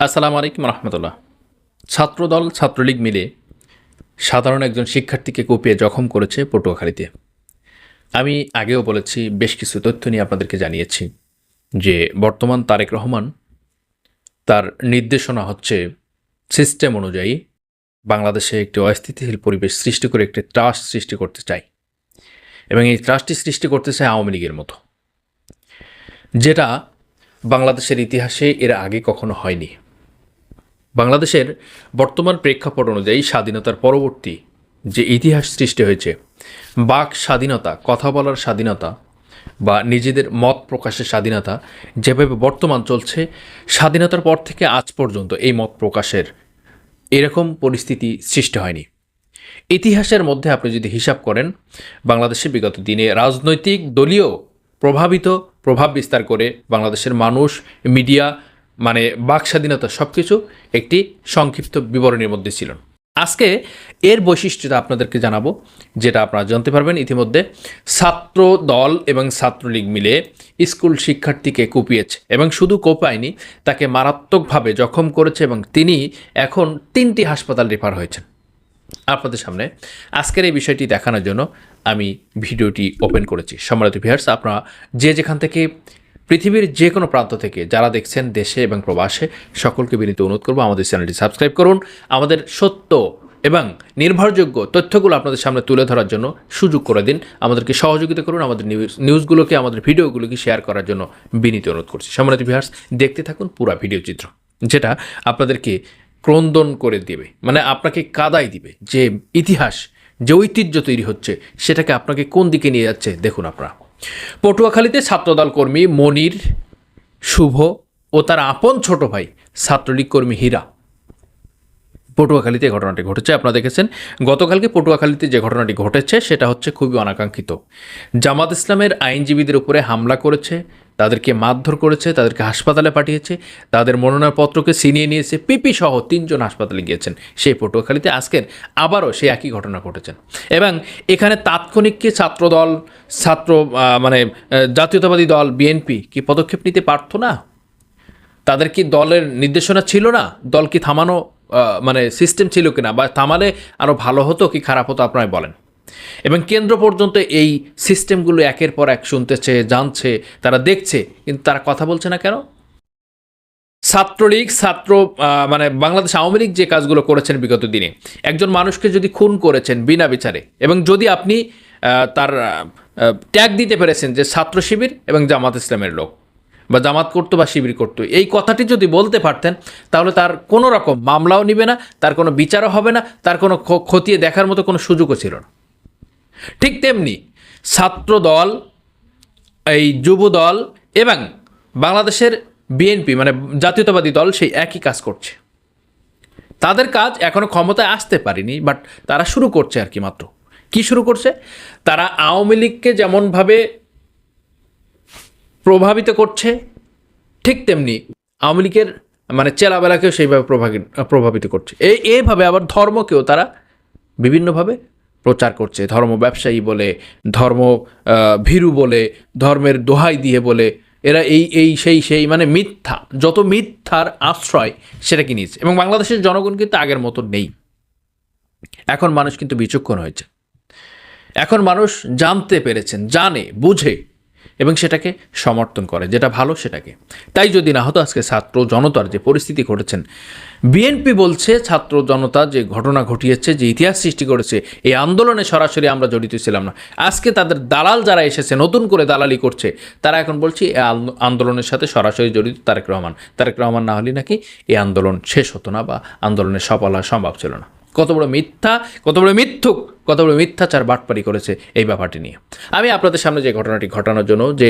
আসসালামু আলাইকুম রহমতুল্লাহ। ছাত্রদল, ছাত্রলীগ মিলে সাধারণ একজন শিক্ষার্থীকে কুপিয়ে জখম করেছে পটুয়াখালীতে। আমি আগেও বলেছি, বেশ কিছু তথ্য নিয়ে আপনাদেরকে জানিয়েছি যে বর্তমান তারেক রহমান তার নির্দেশনা হচ্ছে সিস্টেম অনুযায়ী বাংলাদেশে একটি অস্থিতিশীল পরিবেশ সৃষ্টি করে একটি ট্রাস্ট সৃষ্টি করতে চাই এবং এই ট্রাস্টটি সৃষ্টি করতে চায় আওয়ামী লীগের মতো। যেটা বাংলাদেশের ইতিহাসে এর আগে কখনো হয়নি। বাংলাদেশের বর্তমান প্রেক্ষাপট অনুযায়ী স্বাধীনতার পরবর্তী যে ইতিহাস সৃষ্টি হয়েছে, বাক স্বাধীনতা, কথা বলার স্বাধীনতা বা নিজেদের মত প্রকাশের স্বাধীনতা যেভাবে বর্তমান চলছে, স্বাধীনতার পর থেকে আজ পর্যন্ত এই মত প্রকাশের এরকম পরিস্থিতি সৃষ্টি হয়নি। ইতিহাসের মধ্যে আপনি যদি হিসাব করেন, বাংলাদেশে বিগত দিনে রাজনৈতিক দলীয় প্রভাবিত প্রভাব বিস্তার করে বাংলাদেশের মানুষ, মিডিয়া মানে বাক স্বাধীনতা সব কিছু একটি সংক্ষিপ্ত বিবরণের মধ্যে ছিল। আজকে এর বৈশিষ্ট্যটা আপনাদেরকে জানাব, যেটা আপনারা জানতে পারবেন ইতিমধ্যে। ছাত্র দল এবং ছাত্রলীগ মিলে স্কুল শিক্ষার্থীকে কুপিয়েছে এবং শুধু কোপায়নি তাকে মারাত্মকভাবে জখম করেছে এবং তিনি এখন তিনটি হাসপাতাল রেফার হয়েছেন। আপনাদের সামনে আজকের এই বিষয়টি দেখানোর জন্য আমি ভিডিওটি ওপেন করেছি। সম্মানিত ভিহার্স আপনারা যে যেখান থেকে পৃথিবীর যে কোনো প্রান্ত থেকে যারা দেখছেন দেশে এবং প্রবাসে, সকলকে বিনীত অনুরোধ করব আমাদের চ্যানেলটি সাবস্ক্রাইব করুন। আমাদের সত্য এবং নির্ভরযোগ্য তথ্যগুলো আপনাদের সামনে তুলে ধরার জন্য সুযোগ করে দিন। আমাদেরকে সহযোগিতা করুন, আমাদের নিউজ, নিউজগুলোকে, আমাদের ভিডিওগুলোকে শেয়ার করার জন্য বিনীত অনুরোধ করছি। সম্মানিত ভিহার্স দেখতে থাকুন পুরো ভিডিও চিত্র, যেটা আপনাদেরকে ক্রন্দন করে দেবে মানে আপনাকে কাদাই দিবে। যে ইতিহাস, যে ঐতিহ্য তৈরি হচ্ছে, সেটাকে আপনাকে কোন দিকে নিয়ে যাচ্ছে, দেখুন আপনারা। পটুয়াখালীতে ছাত্রদল কর্মী মনির শুভ ও তার আপন ছোট ভাই ছাত্রলীগ কর্মী হীরা। পটুয়াখালীতে এই ঘটনাটি ঘটেছে। আপনারা দেখেছেন, গতকালকে পটুয়াখালীতে যে ঘটনাটি ঘটেছে, সেটা হচ্ছে খুবই অনাকাঙ্ক্ষিত। জামাত ইসলামের আইনজীবীদের উপরে হামলা করেছে, তাদেরকে মারধর করেছে, তাদেরকে হাসপাতালে পাঠিয়েছে, তাদের মনোনয়নপত্রকে ছিনিয়ে নিয়েছে, পিপি সহ তিনজন হাসপাতালে গিয়েছেন। সেই পটুয়াখালীতে আজকের আবারও সেই একই ঘটনা ঘটেছেন এবং এখানে তাৎক্ষণিক তাৎক্ষণিককে ছাত্রদল, ছাত্র মানে জাতীয়তাবাদী দল, বিএনপি কি পদক্ষেপ নিতে পারতো না? তাদের কি দলের নির্দেশনা ছিল না? দল কি থামানো মানে সিস্টেম ছিল কিনা বা থামালে আরও ভালো হতো কি খারাপ হতো আপনারা বলেন। এবং কেন্দ্র পর্যন্ত এই সিস্টেমগুলো একের পর এক শুনতেছে, জানছে, তারা দেখছে, কিন্তু তারা কথা বলছে না কেন? ছাত্রলীগ, ছাত্র মানে বাংলাদেশ আওয়ামী লীগ যে কাজগুলো করেছেন বিগত দিনে, একজন মানুষকে যদি খুন করেছেন বিনা বিচারে, এবং যদি আপনি তার ট্যাগ দিতে পেরেছেন যে ছাত্র শিবির এবং জামাত ইসলামের লোক বা জামাত করতো বা শিবির করতো। এই কথাটি যদি বলতে পারতেন, তাহলে তার কোনো রকম মামলাও নিবে না, তার কোনো বিচারও হবে না, তার কোনো খতিয়ে দেখার মতো কোনো সুযোগও ছিল না। ঠিক তেমনি ছাত্র দল, এই যুব দল এবং বাংলাদেশের বিএনপি মানে জাতীয়তাবাদী দল সেই একই কাজ করছে। তাদের কাজ এখনও ক্ষমতায় আসতে পারেনি, বাট তারা শুরু করছে আর কি মাত্র। কি শুরু করছে? তারা আওয়ামী লীগকে যেমনভাবে প্রভাবিত করছে, ঠিক তেমনি আওয়ামী লীগের মানে চেলাবেলাকেও সেইভাবে প্রভাবিত প্রভাবিত করছে। এই এইভাবে আবার ধর্মকেও তারা বিভিন্নভাবে প্রচার করছে। ধর্ম ব্যবসায়ী বলে, ধর্ম ভীরু বলে, ধর্মের দোহাই দিয়ে বলে, এরা এই এই, সেই সেই মানে মিথ্যা, যত মিথ্যার আশ্রয় সেটা কি নিয়েছে। এবং বাংলাদেশের জনগণ কিন্তু আগের মতো নেই। এখন মানুষ কিন্তু বিচক্ষণ হয়েছে। এখন মানুষ জানতে পেরেছেন, জানে, বুঝে এবং সেটাকে সমর্থন করে, যেটা ভালো সেটাকে। তাই যদি না হতো, আজকে ছাত্র জনতার যে পরিস্থিতি ঘটেছেন, বিএনপি বলছে ছাত্র জনতা যে ঘটনা ঘটিয়েছে, যে ইতিহাস সৃষ্টি করেছে, এই আন্দোলনে সরাসরি আমরা জড়িত ছিলাম না। আজকে তাদের দালাল যারা এসেছে, নতুন করে দালালি করছে, তারা এখন বলছি এই আন্দো- আন্দোলনের সাথে সরাসরি জড়িত তারেক রহমান। তারেক রহমান না হলে নাকি এই আন্দোলন শেষ হতো না বা আন্দোলনের সফল হওয়া সম্ভব ছিল না। কত বড় মিথ্যা, কত বড় মিথ্যুক, কত বড় মিথ্যাচার বাটপারি করেছে এই ব্যাপারটি নিয়ে। আমি আপনাদের সামনে যে ঘটনাটি ঘটানোর জন্য, যে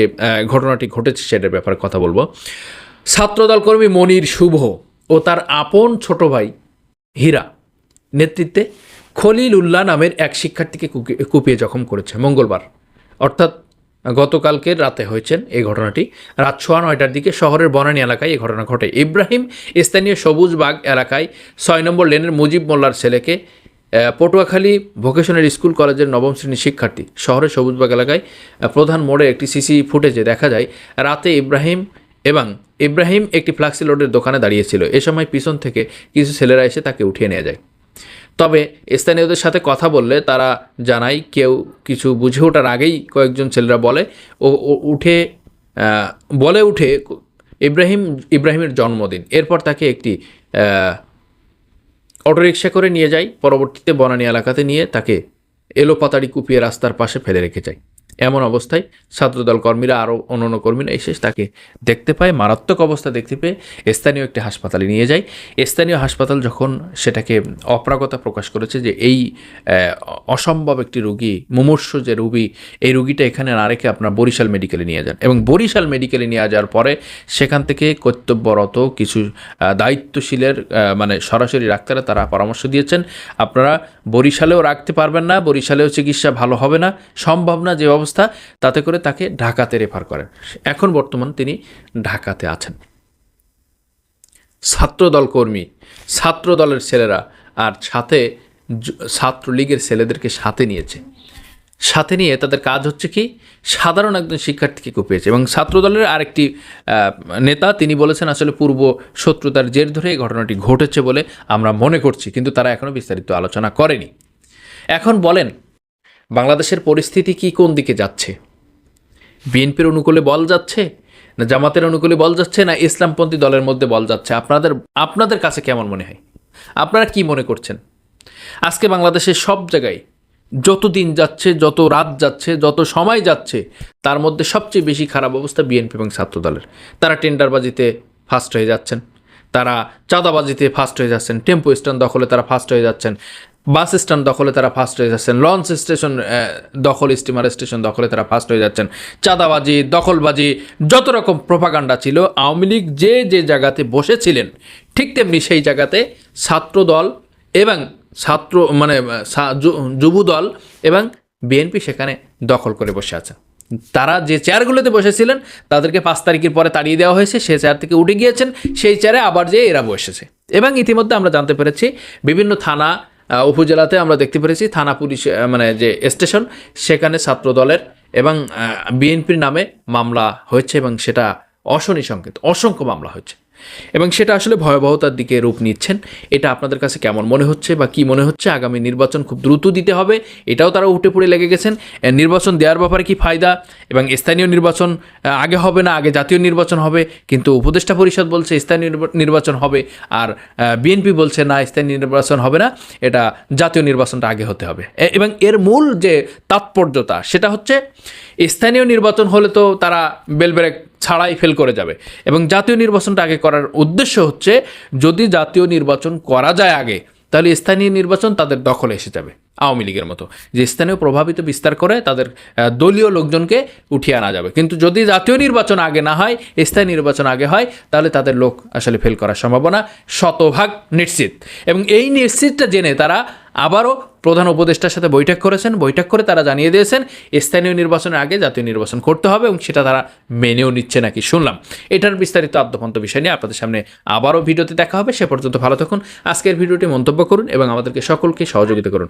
ঘটনাটি ঘটেছে সেটার ব্যাপারে কথা বলব। ছাত্রদল কর্মী মনির শুভ ও তার আপন ছোট ভাই হীরা নেতৃত্বে খলিল উল্লাহ নামের এক শিক্ষার্থীকে কুপিয়ে জখম করেছে মঙ্গলবার। অর্থাৎ গতকালকের রাতে হয়েছেন এই ঘটনাটি। রাত ছোয়া নয়টার দিকে শহরের বনানী এলাকায় এই ঘটনা ঘটে। ইব্রাহিম স্থানীয় সবুজবাগ এলাকায় ছয় নম্বর লেনের মুজিব মোল্লার ছেলেকে পটুয়াখালী ভোকেশনাল স্কুল কলেজের নবম শ্রেণির শিক্ষার্থী। শহরের সবুজবাগ এলাকায় প্রধান মোড়ে একটি সিসি ফুটেজে দেখা যায়, রাতে ইব্রাহিম এবং ইব্রাহিম একটি ফ্লাক্সি লোডের দোকানে দাঁড়িয়েছিল। এ সময় পিছন থেকে কিছু ছেলেরা এসে তাকে উঠিয়ে নিয়ে যায়। তবে স্থানীয়দের সাথে কথা বললে তারা জানায়, কেউ কিছু বুঝে ওঠার আগেই কয়েকজন ছেলেরা বলে ও উঠে বলে উঠে ইব্রাহিম, ইব্রাহিমের জন্মদিন। এরপর তাকে একটি অটোরিকশা করে নিয়ে যায়। পরবর্তীতে বনানী এলাকাতে নিয়ে তাকে এলোপাতাড়ি কুপিয়ে রাস্তার পাশে ফেলে রেখে যায়। এমন অবস্থায় ছাত্রদল কর্মীরা আরও অন্যান্য কর্মীরা এসে তাকে দেখতে পায়। মারাত্মক অবস্থা দেখতে পেয়ে স্থানীয় একটি হাসপাতালে নিয়ে যায়। স্থানীয় হাসপাতাল যখন সেটাকে অপ্রাগতা প্রকাশ করেছে যে এই অসম্ভব একটি রুগী, মুমূর্ষ যে রুগী, এই রুগীটা এখানে না রেখে আপনার বরিশাল মেডিকেলে নিয়ে যান। এবং বরিশাল মেডিকেলে নিয়ে যাওয়ার পরে সেখান থেকে কর্তব্যরত কিছু দায়িত্বশীলের মানে সরাসরি ডাক্তাররা তারা পরামর্শ দিয়েছেন, আপনারা বরিশালেও রাখতে পারবেন না, বরিশালেও চিকিৎসা ভালো হবে না। সম্ভব না যে অবস্থা তাতে করে তাকে ঢাকাতে রেফার করেন। এখন বর্তমান তিনি ঢাকাতে আছেন। ছাত্রদল কর্মী, ছাত্রদলের ছেলেরা আর সাথে ছাত্রলীগের ছেলেদেরকে সাথে নিয়েছে। সাথে নিয়ে তাদের কাজ হচ্ছে কি, সাধারণ একজন শিক্ষার্থীকে কুপিয়েছে এবং ছাত্রদলের আরেকটি নেতা তিনি বলেছেন, আসলে পূর্ব শত্রুতার জের ধরে এই ঘটনাটি ঘটেছে বলে আমরা মনে করছি। কিন্তু তারা এখনও বিস্তারিত আলোচনা করেনি। এখন বলেন বাংলাদেশের পরিস্থিতি কি কোন দিকে যাচ্ছে? বিএনপির অনুকূলে বল যাচ্ছে না জামাতের অনুকূলে বল যাচ্ছে না ইসলামপন্থী দলের মধ্যে বল যাচ্ছে? আপনাদের আপনাদের কাছে কেমন মনে হয়? আপনারা কি মনে করছেন? আজকে বাংলাদেশের সব জায়গায় যত দিন যাচ্ছে, যত রাত যাচ্ছে, যত সময় যাচ্ছে, তার মধ্যে সবচেয়ে বেশি খারাপ অবস্থা বিএনপি এবং ছাত্র দলের। তারা টেন্ডারবাজিতে ফার্স্ট হয়ে যাচ্ছেন, তারা চাঁদাবাজিতে ফার্স্ট হয়ে যাচ্ছেন টেম্পো স্ট্যান্ড দখলে তারা ফার্স্ট হয়ে যাচ্ছেন। বাস স্ট্যান্ড দখলে তারা ফার্স্ট হয়ে যাচ্ছেন, লঞ্চ স্টেশন দখল স্টিমার স্টেশন দখলে তারা ফার্স্ট হয়ে যাচ্ছেন। চাঁদাবাজি, দখলবাজি, যত রকম প্রপাগান্ডা ছিল, আওয়ামী লীগ যে যে জায়গাতে বসেছিলেন, ঠিক তেমনি সেই জায়গাতে ছাত্রদল এবং ছাত্র মানে যুবদল এবং বিএনপি সেখানে দখল করে বসে আছে। তারা যে চেয়ারগুলোতে বসেছিলেন, তাদেরকে পাঁচ তারিখের পরে তাড়িয়ে দেওয়া হয়েছে সেই চেয়ার থেকে উঠে গিয়েছেন, সেই চেয়ারে আবার যে এরা বসেছে। এবং ইতিমধ্যে আমরা জানতে পেরেছি, বিভিন্ন থানা উপজেলাতে আমরা দেখতে পেরেছি থানা পুলিশ মানে যে স্টেশন, সেখানে ছাত্র দলের এবং বিএনপির নামে মামলা হয়েছে এবং সেটা অশনি সংকেত, অসংখ্য মামলা হয়েছে। এবং সেটা আসলে ভয়াবহতার দিকে রূপ নিচ্ছেন। এটা আপনাদের কাছে কেমন মনে হচ্ছে বা কি মনে হচ্ছে? আগামী নির্বাচন খুব দ্রুত দিতে হবে, এটাও তারা উঠে পড়ে লেগে গেছেন। নির্বাচন দেওয়ার ব্যাপারে কি ফায়দা? এবং স্থানীয় নির্বাচন আগে হবে না? আগে জাতীয় নির্বাচন হবে? কিন্তু উপদেষ্টা পরিষদ বলছে স্থানীয় নির্বা- নির্বাচন হবে আর বিএনপি বলছে না, স্থানীয় নির্বাচন হবে না। এটা জাতীয় নির্বাচনটা আগে হতে হবে। এবং এর মূল যে তাৎপর্যতা, সেটা হচ্ছে স্থানীয় নির্বাচন হলে তো তারা বেলবেরেক ছাড়াই ফেল করে যাবে। এবং জাতীয় নির্বাচনটা আগে করার উদ্দেশ্য হচ্ছে, যদি জাতীয় নির্বাচন করা যায় আগে, তাহলে স্থানীয় নির্বাচন তাদের দখলে এসে যাবে। আওয়ামী লীগের মতো, যে স্থানীয় প্রভাবিত বিস্তার করে তাদের দলীয় লোকজনকে উঠিয়ে আনা যাবে। কিন্তু যদি জাতীয় নির্বাচন আগে না হয় স্থানীয় নির্বাচন আগে হয়, তাহলে তাদের লোক আসলে ফেল করার সম্ভাবনা শতভাগ নিশ্চিত। এবং এই নিশ্চিতটা জেনে তারা আবারও প্রধান উপদেষ্টার সাথে বৈঠক করেছেন। বৈঠক করে তারা জানিয়ে দিয়েছেন, স্থানীয় নির্বাচনের আগে জাতীয় নির্বাচন করতে হবে এবং সেটা তারা মেনেও নিচ্ছে নাকি? শুনলাম। এটার বিস্তারিত আদ্যপন্ত বিষয় নিয়ে আপনাদের সামনে আবারও ভিডিওতে দেখা হবে। সে পর্যন্ত ভালো থাকুন। আজকের ভিডিওটি মন্তব্য করুন এবং আমাদেরকে সকলকে সহযোগিতা করুন।